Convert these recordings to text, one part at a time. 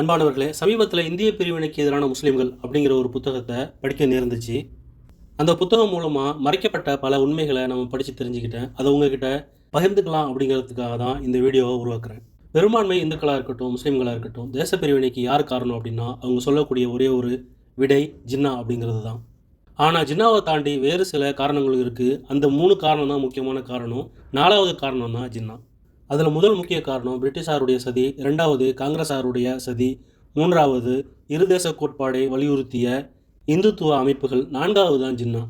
அன்பானவர்களே சமீபத்தில் இந்திய பிரிவினைக்கு எதிரான முஸ்லீம்கள் அப்படிங்கிற ஒரு புத்தகத்தை படிக்க நேர்ந்துச்சு. அந்த புத்தகம் மூலமாக மறைக்கப்பட்ட பல உண்மைகளை நம்ம படித்து தெரிஞ்சுக்கிட்டேன். அதை உங்ககிட்ட பகிர்ந்துக்கலாம் அப்படிங்கிறதுக்காக தான் இந்த வீடியோவை உருவாக்குறேன். பெரும்பான்மை இந்துக்களாக இருக்கட்டும் முஸ்லீம்களாக இருக்கட்டும் தேச பிரிவினைக்கு யார் காரணம் அப்படின்னா அவங்க சொல்லக்கூடிய ஒரே ஒரு விடை ஜின்னா அப்படிங்கிறது தான். ஆனால் ஜின்னாவை தாண்டி வேறு சில காரணங்கள் இருக்குது அந்த மூணு காரணம் தான் முக்கியமான காரணம். நாலாவது காரணம் தான் ஜின்னா. அதில் முதல் முக்கிய காரணம் பிரிட்டிஷாருடைய சதி இரண்டாவது காங்கிரஸாருடைய சதி மூன்றாவது இருதேச கோட்பாடை வலியுறுத்திய இந்துத்துவ அமைப்புகள் நான்காவது தான் ஜின்னா.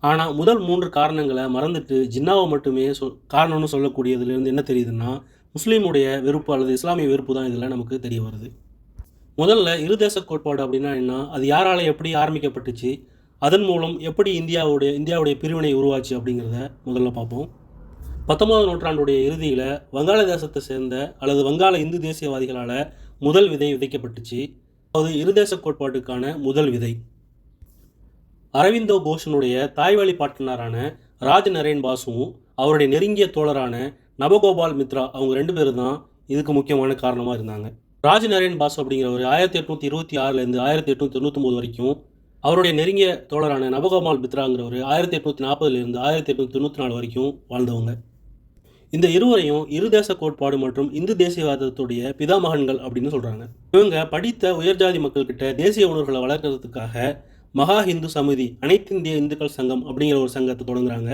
ஆனால் முதல் மூன்று காரணங்களை மறந்துட்டு ஜின்னாவை மட்டுமே சொல் காரணம்னு சொல்லக்கூடியதுலேருந்து என்ன தெரியுதுன்னா முஸ்லீமுடைய வெறுப்பு அல்லது இஸ்லாமிய வெறுப்பு தான் இதில் நமக்கு தெரிய வருது. முதல்ல இருதேச கோட்பாடு அப்படின்னா என்ன? அது யாரால் எப்படி ஆரம்பிக்கப்பட்டுச்சு? அதன் மூலம் எப்படி இந்தியாவுடைய இந்தியாவுடைய பிரிவினை உருவாச்சு அப்படிங்கிறத முதல்ல பார்ப்போம். பத்தொன்பதாம் நூற்றாண்டுடைய இறுதியில் வங்காளதேசத்தை சேர்ந்த அல்லது வங்காள இந்து தேசியவாதிகளால் முதல் விதை விதைக்கப்பட்டுச்சு. அது இருதேச கோட்பாட்டுக்கான முதல் விதை. அரவிந்தோ கோஷனுடைய தாய்வழி பாட்டனாரான ராஜ் நரேன் பாசுவும் அவருடைய நெருங்கிய தோழரான நவகோபால் மித்ரா அவங்க ரெண்டு பேரும் தான் இதுக்கு முக்கியமான காரணமாக இருந்தாங்க. ராஜ் நரேன் பாசு அப்படிங்கிறவர் ஆயிரத்தி எட்நூற்றி இருபத்தி ஆறுலேருந்து ஆயிரத்தி எட்நூற்றி தொண்ணூத்தொம்பது வரைக்கும் அவருடைய நெருங்கிய தோழரான நவகோபால் மித்ராங்கிறவர் ஆயிரத்தி எட்நூற்றி நாற்பதுலேருந்து ஆயிரத்தி எட்நூற்றி தொண்ணூற்றி நாலு வரைக்கும் வாழ்ந்தவங்க. இந்த இருவரையும் இரு தேச கோட்பாடு மற்றும் இந்து தேசியவாதத்துடைய பிதாமகன்கள் அப்படின்னு சொல்கிறாங்க இவங்க படித்த உயர்ஜாதி மக்கள்கிட்ட தேசிய உணர்வுகளை வளர்க்கறதுக்காக மகா இந்து சமிதி அனைத்து இந்திய இந்துக்கள் சங்கம் அப்படிங்கிற ஒரு சங்கத்தை தொடங்குறாங்க.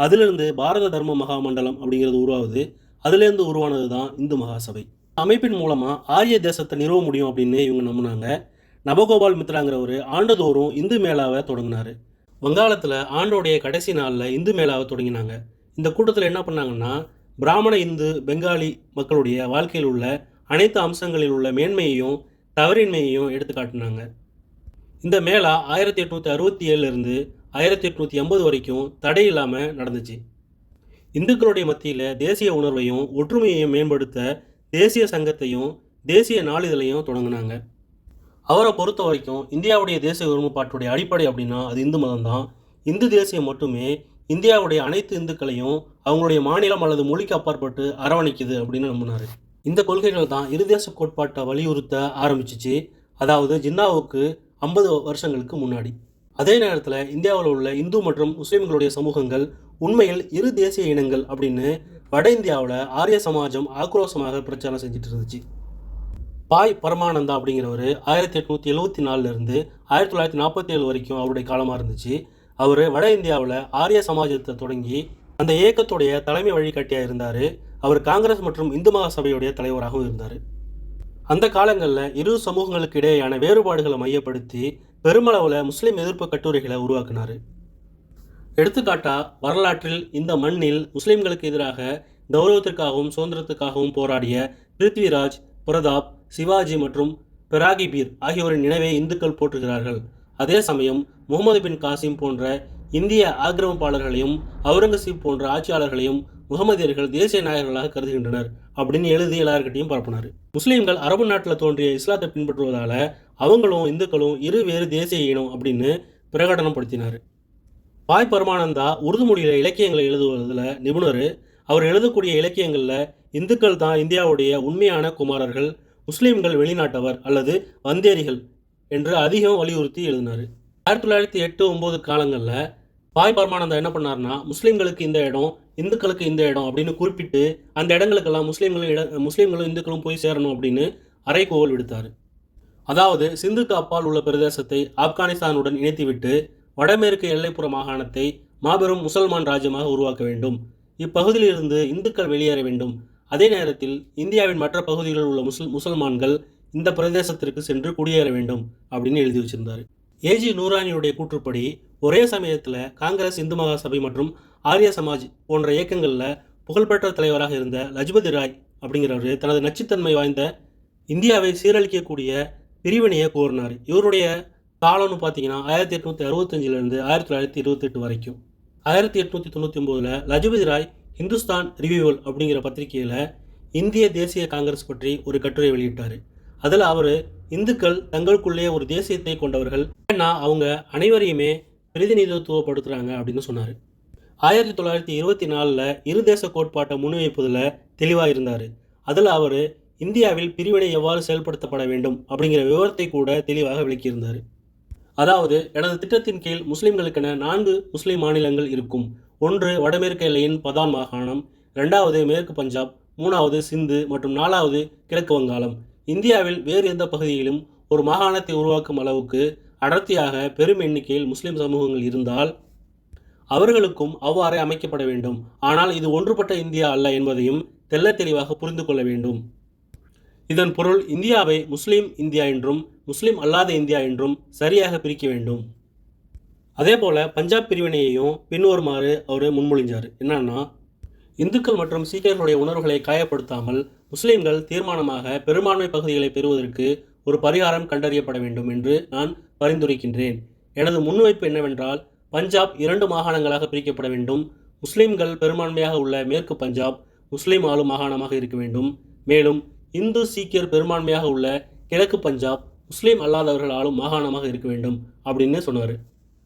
அதிலிருந்து பாரத தர்ம மகா மண்டலம் அப்படிங்கிறது உருவாகுது. அதுலேருந்து உருவானது தான் இந்து மகாசபை. அமைப்பின் மூலமாக ஆரிய தேசத்தை நிறுவ முடியும் அப்படின்னு இவங்க நம்பினாங்க. நவகோபால் மித்ராங்கிறவர் ஆண்டுதோறும் இந்து மேளாவை தொடங்கினார். வங்காளத்தில் ஆண்டோடைய கடைசி நாளில் இந்து மேளாவை தொடங்கினாங்க. இந்த கூட்டத்தில் என்ன பண்ணாங்கன்னா பிராமண இந்து பெங்காலி மக்களுடைய வாழ்க்கையில் உள்ள அனைத்து அம்சங்களில் உள்ள மேன்மையையும் தவறின்மையையும் எடுத்து காட்டினாங்க. இந்த மேளா ஆயிரத்தி எட்நூற்றி அறுபத்தி ஏழுலேருந்து ஆயிரத்தி எட்நூற்றி எண்பது வரைக்கும் தடை இல்லாமல் நடந்துச்சு. இந்துக்களுடைய மத்தியில் தேசிய உணர்வையும் ஒற்றுமையையும் மேம்படுத்த தேசிய சங்கத்தையும் தேசிய நாளிதழையும் தொடங்கினாங்க. அவரை பொறுத்த வரைக்கும் இந்தியாவுடைய தேசிய ஒருமைப்பாட்டுடைய அடிப்படை அப்படின்னா அது இந்து மதம் தான் இந்து தேசியம் மட்டுமே இந்தியாவுடைய அனைத்து இந்துக்களையும் அவங்களுடைய மாநிலம் அல்லது மொழிக்கு அப்பாற்பட்டு அரவணைக்குது அப்படின்னு நம்பினார். இந்த கொள்கைகள் தான் இருதேச கோட்பாட்டை வலியுறுத்த ஆரம்பிச்சிச்சு. அதாவது ஜின்னாவுக்கு ஐம்பது வருஷங்களுக்கு முன்னாடி. அதே நேரத்தில் இந்தியாவில் உள்ள இந்து மற்றும் முஸ்லீம்களுடைய சமூகங்கள் உண்மையில் இரு தேசிய இனங்கள் அப்படின்னு வட இந்தியாவில் ஆரிய சமாஜம் ஆக்ரோஷமாக பிரச்சாரம் செஞ்சுட்டு இருந்துச்சு. பாய் பரமானந்தா அப்படிங்கிறவர் ஆயிரத்தி எட்நூற்றி எழுவத்தி நாலுலேருந்து ஆயிரத்தி தொள்ளாயிரத்தி நாற்பத்தி ஏழு வரைக்கும் அவருடைய காலமாக இருந்துச்சு. அவர் வட இந்தியாவில் ஆரிய சமாஜத்தை தொடங்கி அந்த இயக்கத்துடைய தலைமை வழிகாட்டியாக இருந்தார். அவர் காங்கிரஸ் மற்றும் இந்து மகாசபையுடைய தலைவராகவும் இருந்தார். அந்த காலங்களில் இரு சமூகங்களுக்கு இடையேயான வேறுபாடுகளை மையப்படுத்தி பெருமளவில் முஸ்லீம் எதிர்ப்பு கட்டுரைகளை உருவாக்கினார். எடுத்துக்காட்டாக வரலாற்றில் இந்த மண்ணில் முஸ்லீம்களுக்கு எதிராக கௌரவத்திற்காகவும் சுதந்திரத்துக்காகவும் போராடிய பிருத்விராஜ் பிரதாப் சிவாஜி மற்றும் பெராகிபீர் ஆகியோரின் நினைவை இந்துக்கள் போற்றுகிறார்கள். அதே சமயம் முகமது பின் காசிம் போன்ற இந்திய ஆக்கிரமிப்பாளர்களையும் அவுரங்கசீப் போன்ற ஆட்சியாளர்களையும் முகமதியர்கள் தேசிய நாயகர்களாக கருதுகின்றனர் அப்படின்னு எழுதி எல்லார்கிட்டையும் பரப்பினார். முஸ்லீம்கள் அரபு நாட்டில் தோன்றிய இஸ்லாத்தை பின்பற்றுவதால அவங்களும் இந்துக்களும் இரு வேறு தேசிய இனம் அப்படின்னு பிரகடனப்படுத்தினார். பாய் பரமானந்தா உருது மொழியில் இலக்கியங்களை எழுதுவதில் நிபுணர். அவர் எழுதக்கூடிய இலக்கியங்களில் இந்துக்கள் தான் இந்தியாவுடைய உண்மையான குமாரர்கள் முஸ்லீம்கள் வெளிநாட்டவர் அல்லது வந்தேரிகள் என்று அதிகம் வலியுறுத்தி எழுதினார். ஆயிரத்தி தொள்ளாயிரத்தி எட்டு ஒம்பது காலங்களில் பாய் பரமானந்தா என்ன பண்ணார்னா முஸ்லீம்களுக்கு இந்த இடம் இந்துக்களுக்கு இந்த இடம் அப்படின்னு குறிப்பிட்டு அந்த இடங்களுக்கெல்லாம் முஸ்லீம்களும் இட முஸ்லீம்களும் இந்துக்களும் போய் சேரணும் அப்படின்னு அறைகோவல் விடுத்தார். அதாவது சிந்துக்கு அப்பால் உள்ள பிரதேசத்தை ஆப்கானிஸ்தானுடன் இணைத்துவிட்டு வடமேற்கு எல்லைப்புற மாகாணத்தை மாபெரும் முசல்மான் ராஜ்யமாக உருவாக்க வேண்டும். இப்பகுதியிலிருந்து இந்துக்கள் வெளியேற வேண்டும். அதே நேரத்தில் இந்தியாவின் மற்ற பகுதிகளில் உள்ள முஸ்ல் முசல்மான்கள் இந்த பிரதேசத்திற்கு சென்று குடியேற வேண்டும் அப்படின்னு எழுதி வச்சிருந்தார். ஏஜி நூரானியுடைய கூற்றுப்படி ஒரே சமயத்தில் காங்கிரஸ் இந்து மகாசபை மற்றும் ஆரிய சமாஜ் போன்ற இயக்கங்களில் புகழ்பெற்ற தலைவராக இருந்த லஜ்பதி ராய் அப்படிங்கிறவர் தனது நச்சுத்தன்மை வாய்ந்த இந்தியாவை சீரழிக்கக்கூடிய பிரிவினையை கோரினார். இவருடைய காலம்னு பார்த்தீங்கன்னா ஆயிரத்தி எட்நூற்றி அறுபத்தஞ்சிலிருந்து ஆயிரத்தி தொள்ளாயிரத்தி இருபத்தெட்டு வரைக்கும். ஆயிரத்தி எட்நூற்றி தொண்ணூற்றி ஒம்போதில் லஜபதி ராய் ஹிந்துஸ்தான் ரிவியூவல் அப்படிங்கிற பத்திரிகையில் இந்திய தேசிய காங்கிரஸ் பற்றி ஒரு கட்டுரை வெளியிட்டார். அதில் அவர் இந்துக்கள் தங்களுக்குள்ளே ஒரு தேசியத்தை கொண்டவர்கள். ஏன்னா அவங்க அனைவரையுமே பிரதிநிதித்துவப்படுத்துகிறாங்க அப்படின்னு சொன்னார். ஆயிரத்தி தொள்ளாயிரத்தி இருபத்தி நாலில் இரு தேச கோட்பாட்டை முன்வைப்பதில் தெளிவாக இருந்தார். அதில் அவர் இந்தியாவில் பிரிவினை எவ்வாறு செயல்படுத்தப்பட வேண்டும் அப்படிங்கிற விவரத்தை கூட தெளிவாக விளக்கியிருந்தார். அதாவது எனது திட்டத்தின் கீழ் முஸ்லிம்களுக்கென நான்கு முஸ்லிம் மாநிலங்கள் இருக்கும். ஒன்று வடமேற்கு எல்லையின் பதான் மாகாணம் இரண்டாவது மேற்கு பஞ்சாப் மூணாவது சிந்து மற்றும் நாலாவது கிழக்கு வங்காளம். இந்தியாவில் வேறு எந்த பகுதியிலும் ஒரு மாகாணத்தை உருவாக்கும் அளவுக்கு அடர்த்தியாக பெரும் எண்ணிக்கையில் முஸ்லிம் சமூகங்கள் இருந்தால் அவர்களுக்கும் அவ்வாறே அமைக்கப்பட வேண்டும். ஆனால் இது ஒன்றுபட்ட இந்தியா அல்ல என்பதையும் தெல்ல தெளிவாக புரிந்து கொள்ள வேண்டும். இதன் பொருள் இந்தியாவை முஸ்லிம் இந்தியா என்றும் முஸ்லிம் அல்லாத இந்தியா என்றும் சரியாக பிரிக்க வேண்டும். அதே போல் பஞ்சாப் பிரிவினையையும் பின்வருமாறு அவர் முன்மொழிஞ்சார். என்னன்னா இந்துக்கள் மற்றும் சீக்கியர்களுடைய உணர்வுகளை காயப்படுத்தாமல் முஸ்லிம்கள் தீர்மானமாக பெரும்பான்மை பகுதிகளை பெறுவதற்கு ஒரு பரிகாரம் கண்டறியப்பட வேண்டும் என்று நான் பரிந்துரைக்கின்றேன். எனது முன்வைப்பு என்னவென்றால் பஞ்சாப் இரண்டு மாகாணங்களாக பிரிக்கப்பட வேண்டும். முஸ்லிம்கள் பெரும்பான்மையாக உள்ள மேற்கு பஞ்சாப் முஸ்லிம் ஆளும் மாகாணமாக இருக்க வேண்டும். மேலும் இந்து சீக்கியர் பெரும்பான்மையாக உள்ள கிழக்கு பஞ்சாப் முஸ்லீம் அல்லாதவர்கள் ஆளும் மாகாணமாக இருக்க வேண்டும் அப்படின்னு சொன்னார்.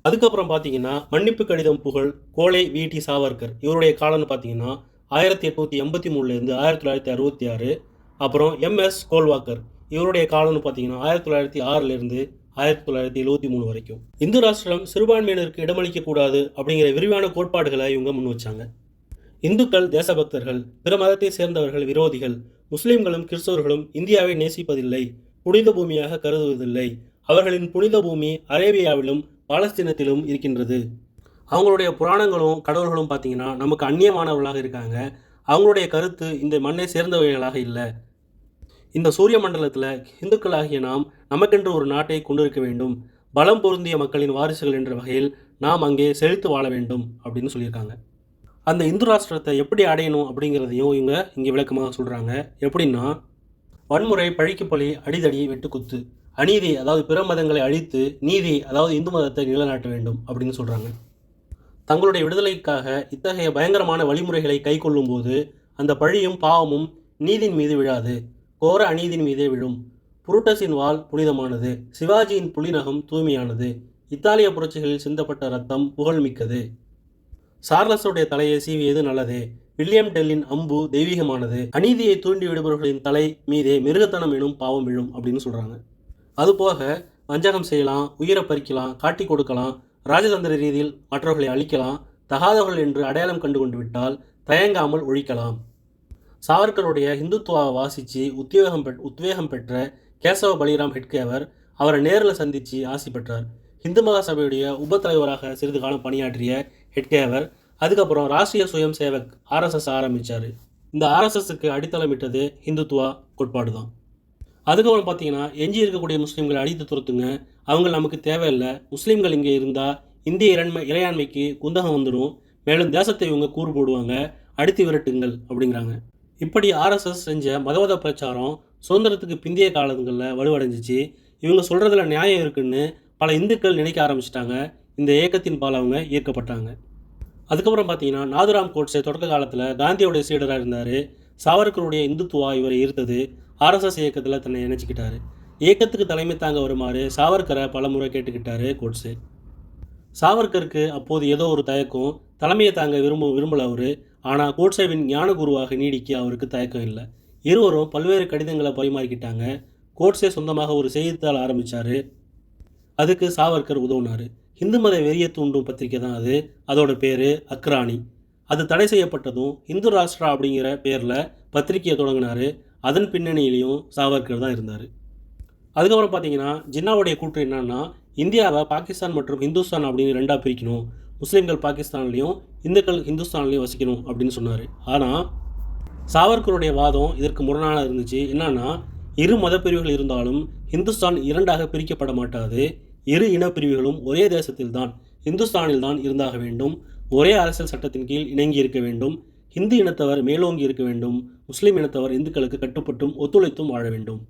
அதுக்கப்புறம் பார்த்தீங்கன்னா மன்னிப்பு கடிதம் புகழ் கோலை வி. டி. சாவர்கர் இவருடைய காலம்னு பார்த்தீங்கன்னா ஆயிரத்தி எட்நூற்றி எண்பத்தி மூணுலேருந்து ஆயிரத்தி தொள்ளாயிரத்தி அறுபத்தி ஆறு. அப்புறம் எம்எஸ் கோல்வாக்கர் இவருடைய காலம்னு பார்த்தீங்கன்னா ஆயிரத்தி தொள்ளாயிரத்தி ஆறுலேருந்து ஆயிரத்தி தொள்ளாயிரத்தி எழுபத்தி மூணு வரைக்கும். இந்து ராஷ்டிரம் சிறுபான்மையினருக்கு இடமளிக்கக்கூடாது அப்படிங்கிற விரிவான கோட்பாடுகளை இவங்க முன் வச்சாங்க. இந்துக்கள் தேசபக்தர்கள் பிற மதத்தை சேர்ந்தவர்கள் விரோதிகள் முஸ்லிம்களும் கிறிஸ்தவர்களும் இந்தியாவை நேசிப்பதில்லை புனித பூமியாக கருதுவதில்லை. அவர்களின் புனித பூமி அரேபியாவிலும் பாலஸ்தீனத்திலும் இருக்கின்றது. அவங்களுடைய புராணங்களும் கடவுள்களும் பார்த்தீங்கன்னா நமக்கு அந்நியமானவர்களாக இருக்காங்க. அவங்களுடைய கருத்து இந்த மண்ணை சேர்ந்தவைகளாக இல்லை. இந்த சூரிய மண்டலத்தில் இந்துக்களாகிய நாம் நமக்கென்று ஒரு நாட்டை கொண்டிருக்க வேண்டும். பலம் பொருந்திய மக்களின் வாரிசுகள் என்ற வகையில் நாம் அங்கே செழித்து வாழ வேண்டும் அப்படின்னு சொல்லியிருக்காங்க. அந்த இந்து ராஷ்டிரத்தை எப்படி அடையணும் அப்படிங்கிறதையும் இவங்க இங்கே விளக்கமாக சொல்கிறாங்க எப்படின்னா வன்முறை பழிக்கு பழி அடிதடி வெட்டுக்குத்து அநீதி அதாவது பிற மதங்களை அழித்து நீதி அதாவது இந்து மதத்தை நிலைநாட்ட வேண்டும் அப்படின்னு சொல்கிறாங்க தங்களுடைய விடுதலைக்காக இத்தகைய பயங்கரமான வழிமுறைகளை கைக்கொள்ளும் போது அந்த பழியும் பாவமும் நீதியின் மீது விழாது. கோர அநீதியின் மீதே விழும். புருட்டஸின் வாள் புனிதமானது. சிவாஜியின் புலிநகம் தூய்மையானது. இத்தாலிய புரட்சிகளில் சிந்தப்பட்ட ரத்தம் புகழ்மிக்கது. சார்லஸுடைய தலையை சீவியது நல்லது. வில்லியம் டெல்லின் அம்பு தெய்வீகமானது. அநீதியை தூண்டி விடுபவர்களின் தலை மீதே மிருகத்தனம் எனும் பாவம் விழும் அப்படின்னு சொல்கிறாங்க அதுபோக வஞ்சகம் செய்யலாம் உயிரை பறிக்கலாம் காட்டி கொடுக்கலாம் ராஜதந்திர ரீதியில் மற்றவர்களை அழிக்கலாம் தகாதவர்கள் என்று அடையாளம் கண்டு கொண்டு விட்டால் தயங்காமல் ஒழிக்கலாம். சாவர்கருடைய இந்துத்துவாவை வாசித்து உத்வேகம் பெற் உத்வேகம் பெற்ற கேசவ பலிராம் ஹெட்கேவர் அவரை நேரில் சந்தித்து ஆசி பெற்றார். இந்து மகாசபையுடைய உபத்தலைவராக சிறிது காலம் பணியாற்றிய ஹெட்கேவர் அதுக்கப்புறம் ராஷ்டிரிய சுயம் சேவக் ஆர்எஸ்எஸ் ஆரம்பித்தார் இந்த ஆர்எஸ்எஸ்க்கு அடித்தளமிட்டது இந்துத்துவா கோட்பாடு தான் அதுக்கப்புறம் பார்த்தீங்கன்னா எஞ்சி இருக்கக்கூடிய முஸ்லீம்களை அடித்து துரத்துங்க. அவங்க நமக்கு தேவையில்லை. முஸ்லீம்கள் இங்கே இருந்தால் இந்திய இறைமை இறையாண்மைக்கு குந்தகம் வந்துடும். மேலும் தேசத்தை இவங்க கூறு போடுவாங்க. அடித்து விரட்டுங்கள் அப்படிங்கிறாங்க. இப்படி ஆர்எஸ்எஸ் செஞ்ச மதவாத பிரச்சாரம் சுதந்திரத்துக்கு பிந்தைய காலங்களில் வலுவடைஞ்சிச்சு. இவங்க சொல்கிறதுல நியாயம் இருக்குன்னு பல இந்துக்கள் நினைக்க ஆரம்பிச்சிட்டாங்க. இந்த இயக்கத்தின் பால் அவங்க ஈர்க்கப்பட்டாங்க. அதுக்கப்புறம் பார்த்தீங்கன்னா நாதுராம் கோட்ஸே தொடக்க காலத்தில் காந்தியோடைய சீடராக இருந்தார். சாவர்கருடைய இந்துத்துவா இவரை ஈர்த்தது. ஆர்எஸ்எஸ் இயக்கத்தில் தன்னை இணைச்சிக்கிட்டாரு. இயக்கத்துக்கு தலைமை தாங்க வருமாறு சாவர்கரை பலமுறை கேட்டுக்கிட்டாரு கோட்ஸே. சாவர்கருக்கு அப்போது ஏதோ ஒரு தயக்கம் தலைமையை தாங்க விரும்ப விரும்பல அவர். ஆனால் கோட்ஸேவின் ஞான குருவாக நீடிக்க அவருக்கு தயக்கம் இல்லை. இருவரும் பல்வேறு கடிதங்களை பரிமாறிக்கிட்டாங்க. கோட்ஸே சொந்தமாக ஒரு செய்தித்தாள் ஆரம்பித்தார் அதுக்கு சாவர்கர் உதவுனார். இந்து மத வெறிய தூண்டும் பத்திரிக்கை தான் அது. அதோட பேர் அக்ரானி அது தடை செய்யப்பட்டதும் இந்து ராஷ்டிரா அப்படிங்கிற பேரில் பத்திரிக்கையை தொடங்கினார். அதன் பின்னணியிலையும் சாவர்கர் தான் இருந்தார். அதுக்கப்புறம் பார்த்தீங்கன்னா ஜின்னாவுடைய கூற்று என்னன்னா இந்தியாவை பாகிஸ்தான் மற்றும் ஹிந்துஸ்தான் அப்படின்னு ரெண்டாக பிரிக்கணும். முஸ்லீம்கள் பாகிஸ்தான்லேயும் இந்துக்கள் ஹிந்துஸ்தான்லேயும் வசிக்கணும் அப்படின்னு சொன்னார். ஆனால் சாவர்கருடைய வாதம் இதற்கு முரணாக இருந்துச்சு. என்னன்னா இரு மதப்பிரிவுகள் இருந்தாலும் இந்துஸ்தான் இரண்டாக பிரிக்கப்பட மாட்டாது. இரு இனப்பிரிவுகளும் ஒரே தேசத்தில் தான் தான் இருந்தாக வேண்டும். ஒரே அரசியல் சட்டத்தின் கீழ் இணங்கி இருக்க வேண்டும். ஹிந்து இனத்தவர் மேலோங்கி இருக்க வேண்டும் முஸ்லீம் இனத்தவர் இந்துக்களுக்கு கட்டுப்பட்டும் ஒத்துழைத்தும் வாழ வேண்டும்.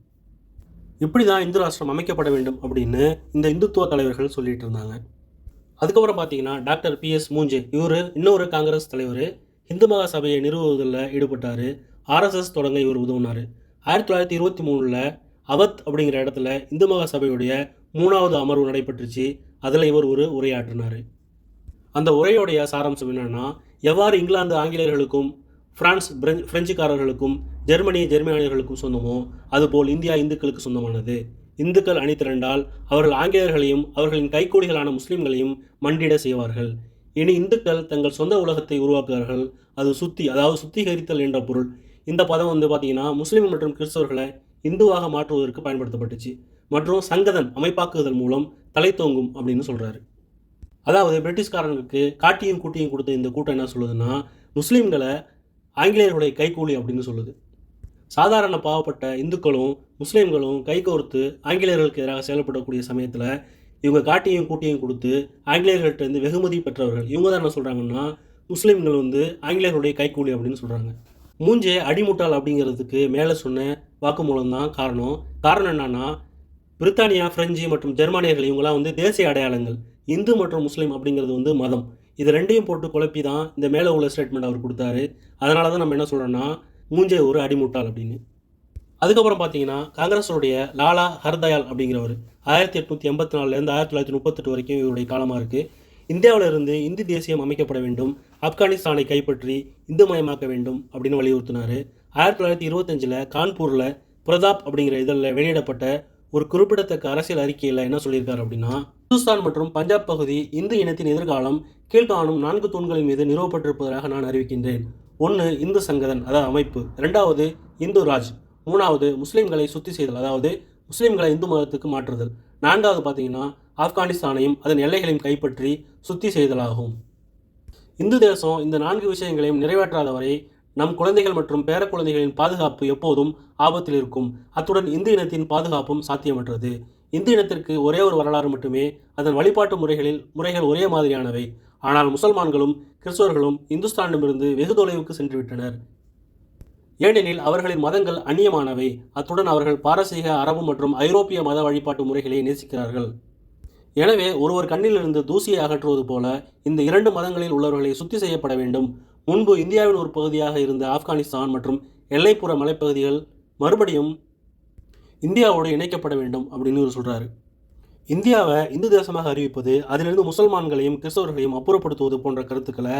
இப்படி தான் இந்து ராஷ்டிரம் அமைக்கப்பட வேண்டும் அப்படின்னு இந்த இந்துத்துவ தலைவர்கள் சொல்லிட்டு இருந்தாங்க. அதுக்கப்புறம் பார்த்தீங்கன்னா டாக்டர் பி எஸ் மூஞ்சே இவர் இன்னொரு காங்கிரஸ் தலைவர் இந்து மகா சபையை நிறுவுவதில் ஈடுபட்டார். ஆர்எஸ்எஸ் தொடங்க இவர் உதவினார். ஆயிரத்தி தொள்ளாயிரத்தி இருபத்தி மூணில் அவத் அப்படிங்கிற இடத்துல இந்து மகா சபையுடைய மூணாவது அமர்வு நடைபெற்றுச்சு. அதில் இவர் ஒரு உரையாற்றினார். அந்த உரையோடைய சாராம்சம் என்னென்னா எவ்வாறு இங்கிலாந்து ஆங்கிலேயர்களுக்கும் பிரான்ஸ் பிரெஞ்சு பிரெஞ்சுக்காரர்களுக்கும் ஜெர்மனி ஜெர்மனியர்களுக்கும் சொந்தமோ அதுபோல் இந்தியா இந்துக்களுக்கு சொந்தமானது. இந்துக்கள் அணிதிரண்டால் அவர்கள் ஆங்கிலேயர்களையும் அவர்களின் கைக்கூலிகளான முஸ்லிம்களையும் மண்டிட செய்வார்கள். இனி இந்துக்கள் தங்கள் சொந்த உலகத்தை உருவாக்குவார்கள் அது சுத்தி அதாவது சுத்திகரித்தல் என்ற பொருள். இந்த பதம் வந்து பார்த்தீங்கன்னா முஸ்லீம் மற்றும் கிறிஸ்தவர்களை இந்துவாக மாற்றுவதற்கு பயன்படுத்தப்பட்டுச்சு. மற்றும் சங்கதன் அமைப்பாக்குதல் மூலம் தலை தோங்கும் அப்படின்னு சொல்கிறாரு அதாவது பிரிட்டிஷ்காரங்களுக்கு காட்டியும் கூட்டியும் கொடுத்த இந்த கூட்டம் என்ன சொல்லுதுன்னா முஸ்லீம்களை ஆங்கிலேயர்களுடைய கைக்கூலி அப்படின்னு சொல்லுது. சாதாரண பாவப்பட்ட இந்துக்களும் முஸ்லீம்களும் கைகோர்த்து ஆங்கிலேயர்களுக்கு எதிராக செயல்படக்கூடிய சமயத்தில் இவங்க காட்டியும் கூட்டியும் கொடுத்து ஆங்கிலேயர்கள்ட்ட இருந்து வெகுமதி பெற்றவர்கள் இவங்க தான் என்ன சொல்கிறாங்கன்னா முஸ்லீம்கள் வந்து ஆங்கிலேயர்களுடைய கைக்கூலி அப்படின்னு சொல்கிறாங்க மூஞ்சே அடிமுட்டாள் அப்படிங்கிறதுக்கு மேலே சொன்ன வாக்குமூலம் தான் காரணம். காரணம் என்னன்னா பிரித்தானியா பிரெஞ்சு மற்றும் ஜெர்மானியர்கள் இவங்களாம் வந்து தேசிய அடையாளங்கள். இந்து மற்றும் முஸ்லீம் அப்படிங்கிறது வந்து மதம். இது ரெண்டையும் போட்டு குழப்பி தான் இந்த மேலே உள்ள ஸ்டேட்மெண்ட் அவர் கொடுத்தாரு. அதனால தான் நம்ம என்ன சொல்கிறோன்னா மூஞ்சே ஒரு அடிமுட்டாள் அப்படின்னு. அதுக்கப்புறம் பார்த்தீங்கன்னா காங்கிரஸோடைய லாலா ஹர்தயால் அப்படிங்கிறவர் ஆயிரத்தி எட்நூற்றி எண்பத்தி நாலுலேருந்து ஆயிரத்தி தொள்ளாயிரத்தி முப்பத்தெட்டு வரைக்கும் இவருடைய காலமாக இருக்குது இந்தியாவில் இருந்து இந்தி தேசியம் அமைக்கப்பட வேண்டும் ஆப்கானிஸ்தானை கைப்பற்றி இந்து மயமாக்க வேண்டும் அப்படின்னு வலியுறுத்தினார். ஆயிரத்தி தொள்ளாயிரத்தி இருபத்தஞ்சில் கான்பூரில் பிரதாப் அப்படிங்கிற இதழில் வெளியிடப்பட்ட ஒரு குறிப்பிடத்தக்க அரசியல் அறிக்கையில் என்ன சொல்லியிருக்காரு அப்படின்னா ஹிந்துஸ்தான் மற்றும் பஞ்சாப் பகுதி இந்து இனத்தின் எதிர்காலம் கீழ்காணும் நான்கு தூண்களின் மீது நிறுவப்பட்டிருப்பதாக நான் அறிவிக்கின்றேன். ஒன்று இந்து சங்கதன் அதாவது அமைப்பு. ரெண்டாவது இந்து ராஜ். மூணாவது முஸ்லீம்களை சுத்தி செய்தல் அதாவது முஸ்லீம்களை இந்து மதத்துக்கு மாற்றுதல். நான்காவது பார்த்தீங்கன்னா ஆப்கானிஸ்தானையும் அதன் எல்லைகளையும் கைப்பற்றி சுத்தி செய்தலாகும். இந்து தேசம் இந்த நான்கு விஷயங்களையும் நிறைவேற்றாத வரை நம் குழந்தைகள் மற்றும் பேரக்குழந்தைகளின் பாதுகாப்பு எப்போதும் ஆபத்தில் இருக்கும். அத்துடன் இந்து இனத்தின் பாதுகாப்பும் சாத்தியமற்றது. இந்து இனத்திற்கு ஒரே ஒரு வரலாறு மட்டுமே அதன் வழிபாட்டு முறைகளில் முறைகள் ஒரே மாதிரியானவை. ஆனால் முசல்மான்களும் கிறிஸ்தவர்களும் இந்துஸ்தானிடமிருந்து வெகு தொலைவுக்கு சென்றுவிட்டனர். ஏனெனில் அவர்களின் மதங்கள் அந்நியமானவை. அத்துடன் அவர்கள் பாரசீக அரபு மற்றும் ஐரோப்பிய மத வழிபாட்டு முறைகளை நேசிக்கிறார்கள். எனவே ஒருவர் கண்ணிலிருந்து தூசியை அகற்றுவது போல இந்த இரண்டு மதங்களில் உள்ளவர்களை சுத்தி செய்யப்பட வேண்டும். முன்பு இந்தியாவின் ஒரு பகுதியாக இருந்த ஆப்கானிஸ்தான் மற்றும் எல்லைப்புற மலைப்பகுதிகள் மறுபடியும் இந்தியாவோடு இணைக்கப்பட வேண்டும் அப்படின்னு இவர் சொல்கிறாரு இந்தியாவை இந்து தேசமாக அறிவிப்பது அதிலிருந்து முசல்மான்களையும் கிறிஸ்தவர்களையும் அப்புறப்படுத்துவது போன்ற கருத்துக்களை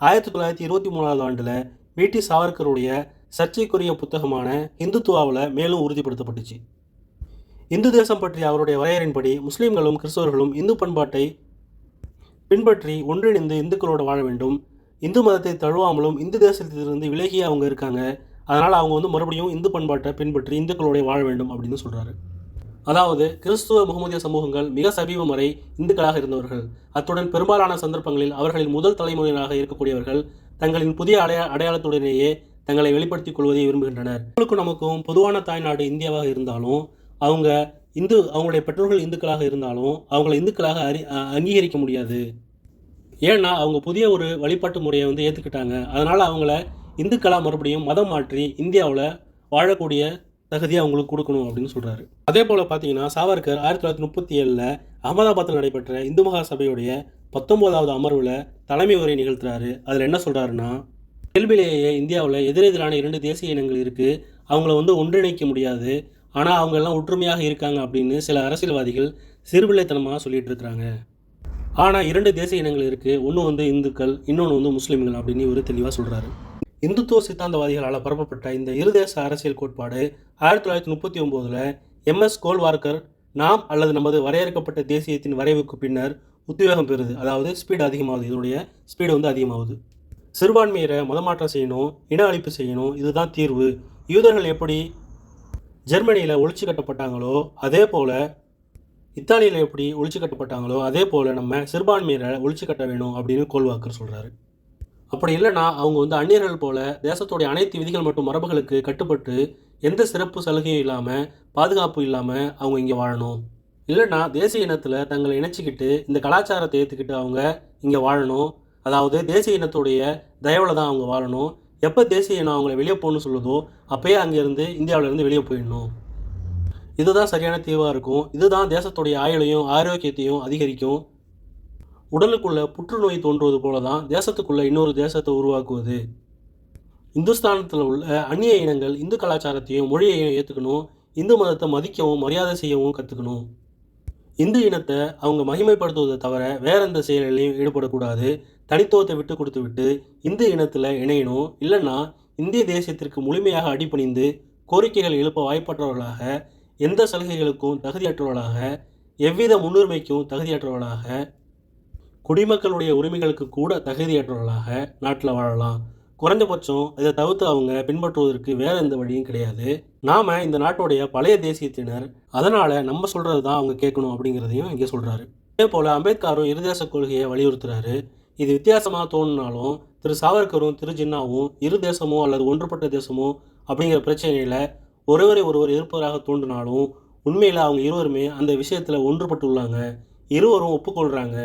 ஆயிரத்தி தொள்ளாயிரத்தி இருபத்தி மூணாவது ஆண்டில் வி சாவர்கருடைய சர்ச்சைக்குரிய புத்தகமான இந்துத்துவாவில் மேலும் உறுதிப்படுத்தப்பட்டுச்சு. இந்து தேசம் பற்றிய அவருடைய வரையறையின்படி முஸ்லீம்களும் கிறிஸ்தவர்களும் இந்து பண்பாட்டை பின்பற்றி ஒன்றிணைந்து இந்துக்களோடு வாழ வேண்டும். இந்து மதத்தை தழுவாமலும் இந்து தேசத்திலிருந்து விலகியே அவங்க இருக்காங்க. அதனால் அவங்க வந்து மறுபடியும் இந்து பண்பாட்டை பின்பற்றி இந்துக்களோடைய வாழ வேண்டும் அப்படின்னு சொல்கிறாரு அதாவது கிறிஸ்துவ முகமதிய சமூகங்கள் மிக சமீபம் வரை இந்துக்களாக இருந்தவர்கள். அத்துடன் பெரும்பாலான சந்தர்ப்பங்களில் அவர்களின் முதல் தலைமுறையினராக இருக்கக்கூடியவர்கள் தங்களின் புதிய அடையா அடையாளத்துடனேயே தங்களை வெளிப்படுத்திக் கொள்வதை விரும்புகின்றனர். அவங்களுக்கும் நமக்கும் பொதுவான தாய்நாடு இந்தியாவாக இருந்தாலும் அவங்க இந்து அவங்களுடைய பெற்றோர்கள் இந்துக்களாக இருந்தாலும் அவங்களை இந்துக்களாக அறி அங்கீகரிக்க முடியாது. ஏன்னா அவங்க புதிய ஒரு வழிபாட்டு முறையை வந்து ஏற்றுக்கிட்டாங்க அதனால் அவங்கள இந்துக்களாக மறுபடியும் மதம் மாற்றி இந்தியாவில் வாழக்கூடிய தகுதியை அவங்களுக்கு கொடுக்கணும் அப்படின்னு சொல்கிறாரு அதே போல் பார்த்தீங்கன்னா சாவர்கர் ஆயிரத்தி தொள்ளாயிரத்தி முப்பத்தி ஏழில் அகமதாபாத்தில் நடைபெற்ற இந்து மகா சபையுடைய பத்தொம்போதாவது அமர்வில் தலைமை உரை நிகழ்த்துறாரு. அதில் என்ன சொல்கிறாருன்னா இயல்பிலேயே இந்தியாவில் எதிரெதிரான இரண்டு தேசிய இனங்கள் இருக்குது அவங்கள வந்து ஒன்றிணைக்க முடியாது. ஆனால் அவங்கெல்லாம் ஒற்றுமையாக இருக்காங்க அப்படின்னு சில அரசியல்வாதிகள் சிறுபிள்ளைத்தனமாக சொல்லிட்டு இருக்கிறாங்க. ஆனால் இரண்டு தேசிய இனங்கள் இருக்குது ஒன்று வந்து இந்துக்கள் இன்னொன்று வந்து முஸ்லீம்கள் அப்படின்னு இவர் தெளிவாக சொல்கிறாரு இந்துத்துவ சித்தாந்தவாதிகளால் பரப்பப்பட்ட இந்த இருதேச அரசியல் கோட்பாடு ஆயிரத்தி தொள்ளாயிரத்தி முப்பத்தி ஒம்போதில் எம்எஸ் கோல்வார்கர் நாம் அல்லது நமது வரையறுக்கப்பட்ட தேசியத்தின் வரைவுக்கு பின்னர் உத்வேகம் பெறுது. அதாவது ஸ்பீடு அதிகமாகுது. இதனுடைய ஸ்பீடு வந்து அதிகமாகுது. சிறுபான்மையரை மதமாற்றம் செய்யணும் இன அழிப்பு செய்யணும் இதுதான் தீர்வு. யூதர்கள் எப்படி ஜெர்மனியில் ஒழிச்சு கட்டப்பட்டாங்களோ அதே போல் இத்தாலியில் எப்படி ஒழிச்சு கட்டப்பட்டாங்களோ அதே போல் நம்ம சிறுபான்மையினரை ஒழிச்சு கட்ட வேணும் அப்படின்னு கோல்வாக்கர் சொல்கிறாரு அப்படி இல்லைன்னா அவங்க வந்து அந்நியர்கள் போல தேசத்துடைய அனைத்து விதிகள் மற்றும் மரபுகளுக்கு கட்டுப்பட்டு எந்த சிறப்பு சலுகையும் இல்லாமல் பாதுகாப்பு இல்லாமல் அவங்க இங்கே வாழணும். இல்லைன்னா தேசிய இனத்தில் தங்களை இணைச்சிக்கிட்டு இந்த கலாச்சாரத்தை ஏற்றுக்கிட்டு அவங்க இங்கே வாழணும். அதாவது தேசிய இனத்துடைய தயவில் தான் அவங்க வாழணும். எப்போ தேசிய இனம் அவங்கள வெளியே போகணும்னு சொல்லுதோ அப்போயே அங்கேருந்து இந்தியாவிலேருந்து வெளியே போயிடணும். இதுதான் சரியான தீர்வாக இருக்கும். இதுதான் தேசத்துடைய ஆயுளையும் ஆரோக்கியத்தையும் அதிகரிக்கும். உடலுக்குள்ள புற்றுநோய் தோன்றுவது போல தான் தேசத்துக்குள்ள இன்னொரு தேசத்தை உருவாக்குவது. இந்துஸ்தானத்தில் உள்ள அந்நிய இனங்கள் இந்து கலாச்சாரத்தையும் மொழியையும் ஏற்றுக்கணும் இந்து மதத்தை மதிக்கவும் மரியாதை செய்யவும் கற்றுக்கணும் இந்து இனத்தை அவங்க மகிமைப்படுத்துவதை தவிர வேற எந்த செயலிலையும் ஈடுபடக்கூடாது. தனித்துவத்தை விட்டு கொடுத்து விட்டு இந்து இனத்தில் இணையணும். இல்லைன்னா இந்திய தேசியத்திற்கு முழுமையாக அடிபணிந்து கோரிக்கைகள் எழுப்ப வாய்ப்பற்றவர்களாக எந்த சலுகைகளுக்கும் தகுதியற்றவர்களாக எவ்வித முன்னுரிமைக்கும் தகுதியற்றவர்களாக குடிமக்களுடைய உரிமைகளுக்கு கூட தகுதியற்றவர்களாக நாட்டில் வாழலாம். குறைஞ்சபட்சம் இதை தவிர்த்து அவங்க பின்பற்றுவதற்கு வேற எந்த வழியும் கிடையாது. நாம இந்த நாட்டுடைய பழைய தேசியத்தினர் அதனால நம்ம சொல்றது தான் அவங்க கேட்கணும் அப்படிங்கிறதையும் இங்கே சொல்றாரு. அதே போல அம்பேத்கரும் இருதேச கொள்கையை வலியுறுத்துறாரு. இது வித்தியாசமாக தோணுனாலும் திரு சாவர்கரும் திரு ஜின்னாவும் இரு தேசமோ அல்லது ஒன்றுபட்ட தேசமோ அப்படிங்கிற பிரச்சனையில ஒருவரை ஒருவர் எதிர்ப்பதாக தோன்றினாலும் உண்மையில் அவங்க இருவருமே அந்த விஷயத்தில் ஒன்றுபட்டுள்ளாங்க. இருவரும் ஒப்புக்கொள்கிறாங்க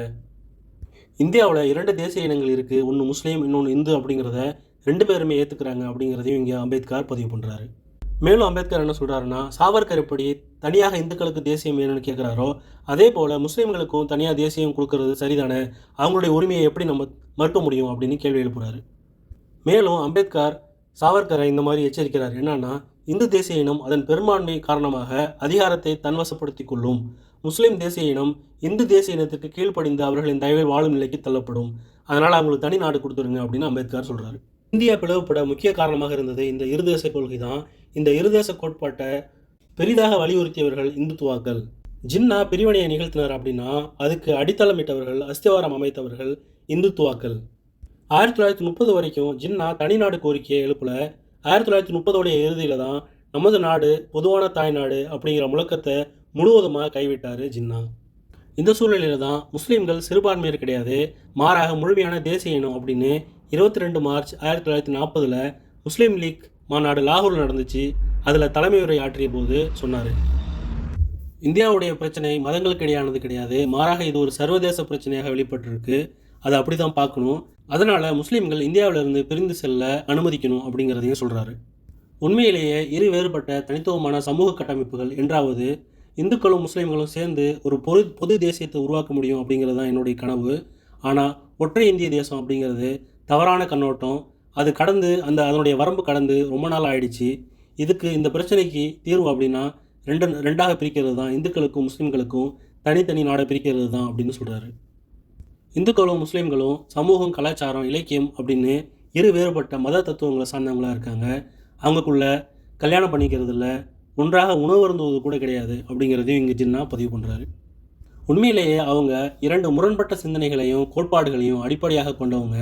இந்தியாவில் இரண்டு தேசிய இனங்கள் இருக்குது ஒன்று முஸ்லீம் இன்னொன்று இந்து அப்படிங்கிறத ரெண்டு பேருமே ஏற்றுக்கிறாங்க அப்படிங்கிறதையும் இங்கே அம்பேத்கர் பதிவு பண்ணுறாரு மேலும் அம்பேத்கர் என்ன சொல்கிறாருன்னா சாவர்கர் எப்படி தனியாக இந்துக்களுக்கு தேசியம் வேணும்னு கேட்குறாரோ அதே போல் முஸ்லீம்களுக்கும் தனியாக தேசியம் கொடுக்கறது சரிதானே அவங்களுடைய உரிமையை எப்படி நம்ம மறுக்க முடியும் அப்படின்னு கேள்வி எழுப்புறாரு. மேலும் அம்பேத்கர் சாவர்கரை இந்த மாதிரி எச்சரிக்கிறார். என்னன்னா இந்து தேசிய இனம் அதன் பெரும்பான்மை காரணமாக அதிகாரத்தை தன்வசப்படுத்திக் கொள்ளும். முஸ்லீம் தேசிய இனம் இந்து தேசிய இனத்திற்கு கீழ்ப்படிந்து அவர்களின் தயவில் வாழும் நிலைக்கு தள்ளப்படும். அதனால் அவங்களுக்கு தனி நாடு கொடுத்துருங்க அப்படின்னு அம்பேத்கர் சொல்கிறாரு இந்தியா பிளவுபட முக்கிய காரணமாக இருந்தது இந்த இருதேச கொள்கை தான். இந்த இருதேச கோட்பாட்டை பெரிதாக வலியுறுத்தியவர்கள் இந்துத்துவாக்கள். ஜின்னா பிரிவினையை நிகழ்த்தினார் அப்படின்னா அதுக்கு அடித்தளமிட்டவர்கள் அஸ்திவாரம் அமைத்தவர்கள் இந்துத்துவாக்கள். ஆயிரத்தி தொள்ளாயிரத்தி முப்பது வரைக்கும் ஜின்னா தனிநாடு கோரிக்கையை எழுப்பல. ஆயிரத்தி தொள்ளாயிரத்தி முப்பதோடைய இறுதியில் தான் நமது நாடு பொதுவான தாய்நாடு அப்படிங்கிற முழக்கத்தை முழுவதுமாக கைவிட்டார் ஜின்னா. இந்த சூழ்நிலையில் தான் முஸ்லீம்கள் சிறுபான்மையர் கிடையாது மாறாக முழுமையான தேசிய இனம் அப்படின்னு இருபத்தி ரெண்டு மார்ச் ஆயிரத்தி தொள்ளாயிரத்தி நாற்பதில் முஸ்லீம் லீக் மாநாடு லாகூரில் நடந்துச்சு. அதில் தலைமை உரை ஆற்றிய போது சொன்னார். இந்தியாவுடைய பிரச்சனை மதங்களுக்கு இடையானது கிடையாது மாறாக இது ஒரு சர்வதேச பிரச்சனையாக வெளிப்பட்டிருக்கு. அதை அப்படி தான் பார்க்கணும். அதனால் முஸ்லீம்கள் இந்தியாவிலிருந்து பிரிந்து செல்ல அனுமதிக்கணும் அப்படிங்கிறதையும் சொல்கிறாரு உண்மையிலேயே இரு வேறுபட்ட தனித்துவமான சமூக கட்டமைப்புகள் என்றாவது இந்துக்களும் முஸ்லீம்களும் சேர்ந்து ஒரு பொது பொது தேசியத்தை உருவாக்க முடியும் அப்படிங்கிறது தான் என்னுடைய கனவு. ஆனால் ஒற்றை இந்திய தேசம் அப்படிங்கிறது தவறான கண்ணோட்டம். அது கடந்து அந்த அதனுடைய வரம்பு கடந்து ரொம்ப நாள் ஆயிடுச்சு. இதுக்கு இந்த பிரச்சனைக்கு தீர்வு அப்படின்னா ரெண்டு ரெண்டாக பிரிக்கிறது தான் இந்துக்களுக்கும் முஸ்லீம்களுக்கும் தனித்தனி நாடை பிரிக்கிறது தான் அப்படின்னு சொல்கிறாரு இந்துக்களும் முஸ்லீம்களும் சமூகம் கலாச்சாரம் இலக்கியம் அப்படின்னு இரு வேறுபட்ட மத தத்துவங்களை சார்ந்தவங்களா இருக்காங்க. அவங்களுக்குள்ள கல்யாணம் பண்ணிக்கிறது இல்லை ஒன்றாக உணவு அருந்துவது கூட கிடையாது அப்படிங்கிறதையும் இங்கே ஜின்னா பதிவு பண்ணுறாரு உண்மையிலேயே அவங்க இரண்டு முரண்பட்ட சிந்தனைகளையும் கோட்பாடுகளையும் அடிப்படையாக கொண்டவங்க.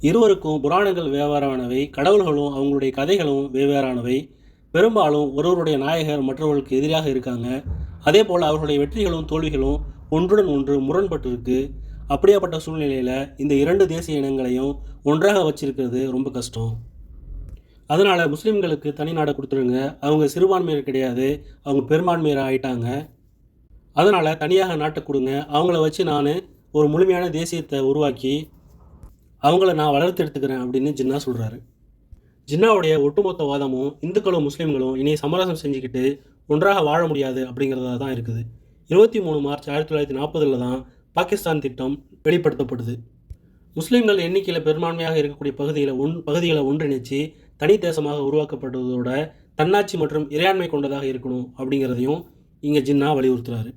இருவருக்கும் புராணங்கள் வெவ்வேறானவை கடவுள்களும் அவங்களுடைய கதைகளும் வெவ்வேறானவை. பெரும்பாலும் ஒருவருடைய நாயகர் மற்றவர்களுக்கு எதிராக இருக்காங்க. அதே போல் அவர்களுடைய வெற்றிகளும் தோல்விகளும் ஒன்றுடன் ஒன்று முரண்பட்டிருக்கு. அப்படியாப்பட்ட சூழ்நிலையில் இந்த இரண்டு தேசிய இனங்களையும் ஒன்றாக வச்சிருக்கிறது ரொம்ப கஷ்டம். அதனால் முஸ்லீம்களுக்கு தனி நாடை கொடுத்துருங்க. அவங்க சிறுபான்மையர் கிடையாது. அவங்க பெரும்பான்மையர் ஆயிட்டாங்க. அதனால் தனியாக நாட்டை கொடுங்க. அவங்கள வச்சு நான் ஒரு முழுமையான தேசியத்தை உருவாக்கி அவங்கள நான் வளர்த்து எடுத்துக்கிறேன் அப்படின்னு ஜின்னா சொல்கிறாரு ஜின்னாவுடைய ஒட்டுமொத்த வாதமும் இந்துக்களும் முஸ்லீம்களும் இனி சமரசம் செஞ்சுக்கிட்டு ஒன்றாக வாழ முடியாது அப்படிங்கிறதா தான் இருக்குது. இருபத்தி மூணு மார்ச் ஆயிரத்தி தொள்ளாயிரத்தி நாற்பதில் தான் பாகிஸ்தான் திட்டம் வெளிப்படுத்தப்படுது. முஸ்லீம்கள் எண்ணிக்கையில் பெரும்பான்மையாக இருக்கக்கூடிய பகுதிகளை ஒன் பகுதிகளை ஒன்றிணைச்சு தனி தேசமாக உருவாக்கப்படுவதோட தன்னாட்சி மற்றும் இறையாண்மை கொண்டதாக இருக்கணும் அப்படிங்கிறதையும் இங்கே ஜின்னா வலியுறுத்துறாரு.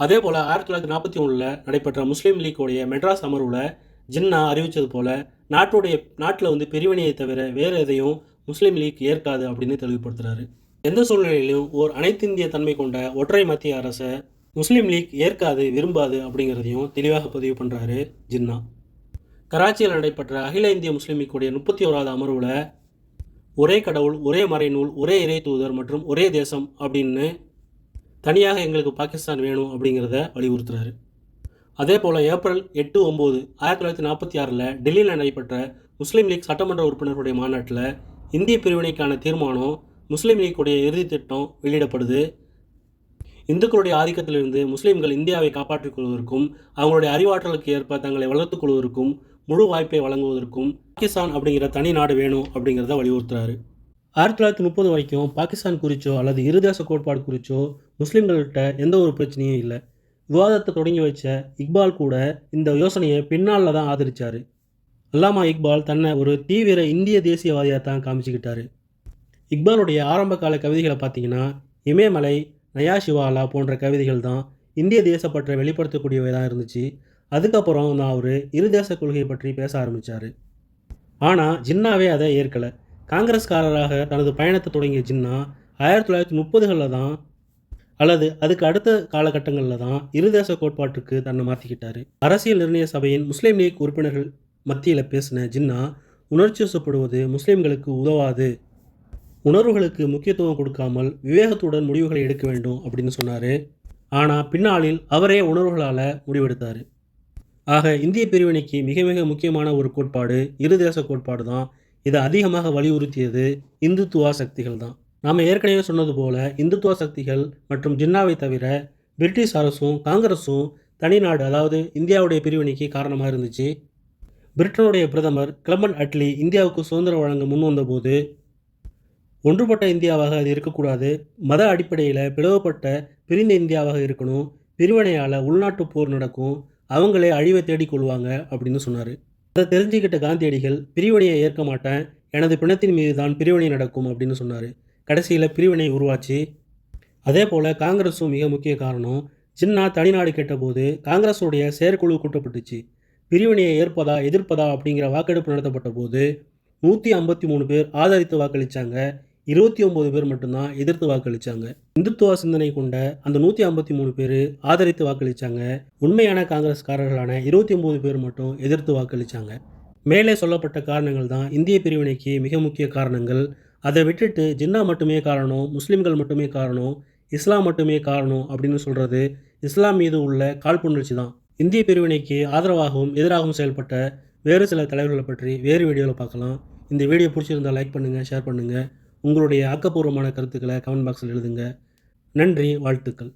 அதே போல் ஆயிரத்தி தொள்ளாயிரத்தி நாற்பத்தி ஒன்றில் நடைபெற்ற முஸ்லீம் லீக்கோடைய மெட்ராஸ் அமர்வில் ஜின்னா அறிவித்தது போல் நாட்டுடைய நாட்டில் வந்து பிரிவினையை தவிர வேறு எதையும் முஸ்லீம் லீக் ஏற்காது அப்படின்னு தெளிவுபடுத்துகிறாரு எந்த சூழ்நிலையிலும் ஓர் அனைத்திந்திய தன்மை கொண்ட ஒற்றை மத்திய அரசை முஸ்லீம் லீக் ஏற்காது விரும்பாது அப்படிங்கிறதையும் தெளிவாக பதிவு பண்ணுறாரு ஜின்னா. கராச்சியில் நடைபெற்ற அகில இந்திய முஸ்லீம் லீக்குடைய முப்பத்தி ஓராவது அமர்வில் ஒரே கடவுள் ஒரே மறைநூல் ஒரே இறை தூதர் மற்றும் ஒரே தேசம் அப்படின்னு தனியாக எங்களுக்கு பாகிஸ்தான் வேணும் அப்படிங்கிறத வலியுறுத்துறாரு. அதே போல் ஏப்ரல் எட்டு ஒம்பது ஆயிரத்தி தொள்ளாயிரத்தி நாற்பத்தி ஆறில் டெல்லியில் நடைபெற்ற முஸ்லீம் லீக் சட்டமன்ற உறுப்பினர்களுடைய மாநாட்டில் இந்திய பிரிவினைக்கான தீர்மானம் முஸ்லீம் லீக்குடைய இறுதி திட்டம் வெளியிடப்படுது. இந்துக்களுடைய ஆதிக்கத்திலிருந்து முஸ்லீம்கள் இந்தியாவை காப்பாற்றிக் கொள்வதற்கும் அவங்களுடைய அறிவாற்றலுக்கு ஏற்ப தங்களை வளர்த்துக் கொள்வதற்கும் முழு வாய்ப்பை வழங்குவதற்கும் பாகிஸ்தான் அப்படிங்கிற தனி நாடு வேணும் அப்படிங்கிறத வலியுறுத்துறாரு. ஆயிரத்தி தொள்ளாயிரத்தி முப்பது வரைக்கும் பாகிஸ்தான் குறிச்சோ அல்லது இருதேச கோட்பாடு குறிச்சோ முஸ்லீம்கள்கிட்ட எந்த ஒரு பிரச்சனையும் இல்லை. விவாதத்தை தொடங்கி வச்ச இக்பால் கூட இந்த யோசனையை பின்னால் தான் ஆதரித்தார் அல்லாமா இக்பால் தன்னை ஒரு தீவிர இந்திய தேசியவாதியாக தான் காமிச்சிக்கிட்டாரு. இக்பாலுடைய ஆரம்ப கால கவிதைகளை பார்த்தீங்கன்னா இமயமலை நயா சிவாலா போன்ற கவிதைகள் தான் இந்திய தேசப்பற்றை வெளிப்படுத்தக்கூடியவை இருந்துச்சு. அதுக்கப்புறம் தான் அவர் இரு தேச கொள்கையை பற்றி பேச ஆரம்பித்தார் ஆனால் ஜின்னாவே அதை ஏற்கலை. காங்கிரஸ்காரராக தனது பயணத்தை தொடங்கிய ஜின்னா ஆயிரத்தி தொள்ளாயிரத்தி முப்பதுகளில் தான் அல்லது அதுக்கு அடுத்த காலகட்டங்களில் தான் இருதேச கோட்பாட்டுக்கு தன்னை மாற்றிக்கிட்டாரு அரசியல் நிர்ணய சபையின் முஸ்லீம் லீக் உறுப்பினர்கள் மத்தியில் பேசின ஜின்னா உணர்ச்சி வசப்படுவது முஸ்லீம்களுக்கு உதவாது. உணர்வுகளுக்கு முக்கியத்துவம் கொடுக்காமல் விவேகத்துடன் முடிவுகளை எடுக்க வேண்டும் அப்படின்னு சொன்னார். ஆனால் பின்னாளில் அவரே உணர்வுகளால் முடிவெடுத்தார். ஆக இந்திய பிரிவினைக்கு மிக மிக முக்கியமான ஒரு கோட்பாடு இரு தேச கோட்பாடு தான். இதை அதிகமாக வலியுறுத்தியது இந்துத்துவா சக்திகள் தான். நாம் ஏற்கனவே சொன்னது போல இந்துத்துவ சக்திகள் மற்றும் ஜின்னாவை தவிர பிரிட்டிஷ் அரசும் காங்கிரஸும் தனிநாடு அதாவது இந்தியாவுடைய பிரிவினைக்கு காரணமாக இருந்துச்சு. பிரிட்டனுடைய பிரதமர் கிளம்பன் அட்லி இந்தியாவுக்கு சுதந்திரம் வழங்க முன் வந்தபோது ஒன்றுபட்ட இந்தியாவாக அது இருக்கக்கூடாது. மத அடிப்படையில் பிளவுபட்ட பிரிந்த இந்தியாவாக இருக்கணும். பிரிவினையால் உள்நாட்டு போர் நடக்கும். அவங்களே அழிவை தேடிக்கொள்வாங்க அப்படின்னு சொன்னார். அதை தெரிஞ்சுக்கிட்ட காந்தியடிகள் பிரிவினையை ஏற்க மாட்டேன் எனது பிணத்தின் மீது தான் பிரிவினை நடக்கும் அப்படின்னு சொன்னார். கடைசியில் பிரிவினை உருவாச்சு. அதே போல் காங்கிரஸும் மிக முக்கிய காரணம் சின்னா தனிநாடு கேட்டபோது காங்கிரஸுடைய செயற்குழு கூட்டப்பட்டுச்சு. பிரிவினையை ஏற்பதா எதிர்ப்பதா அப்படிங்கிற வாக்கெடுப்பு நடத்தப்பட்ட போது நூற்றி ஐம்பத்தி மூணு பேர் ஆதரித்து வாக்களித்தாங்க இருபத்தி ஒம்பது பேர் மட்டும்தான் எதிர்த்து வாக்களித்தாங்க இந்துத்துவ சிந்தனை கொண்ட அந்த நூற்றி ஐம்பத்தி மூணு பேர் ஆதரித்து வாக்களித்தாங்க உண்மையான காங்கிரஸ்காரர்களான இருபத்தி ஒம்பது பேர் மட்டும் எதிர்த்து வாக்களித்தாங்க மேலே சொல்லப்பட்ட காரணங்கள் தான் இந்திய பிரிவினைக்கு மிக முக்கிய காரணங்கள். அதை விட்டுட்டு ஜின்னா மட்டுமே காரணம் முஸ்லீம்கள் மட்டுமே காரணம் இஸ்லாம் மட்டுமே காரணம் அப்படின்னு சொல்கிறது இஸ்லாம் மீது உள்ள காழ்ப்புணர்ச்சி தான். இந்திய பிரிவினைக்கு ஆதரவாகவும் எதிராகவும் செயல்பட்ட வேறு சில தலைவர்களை பற்றி வேறு வீடியோவில் பார்க்கலாம். இந்த வீடியோ பிடிச்சிருந்தால் லைக் பண்ணுங்கள் ஷேர் பண்ணுங்கள் உங்களுடைய ஆக்கப்பூர்வமான கருத்துக்களை கமெண்ட் பாக்ஸில் எழுதுங்க. நன்றி வாழ்த்துக்கள்.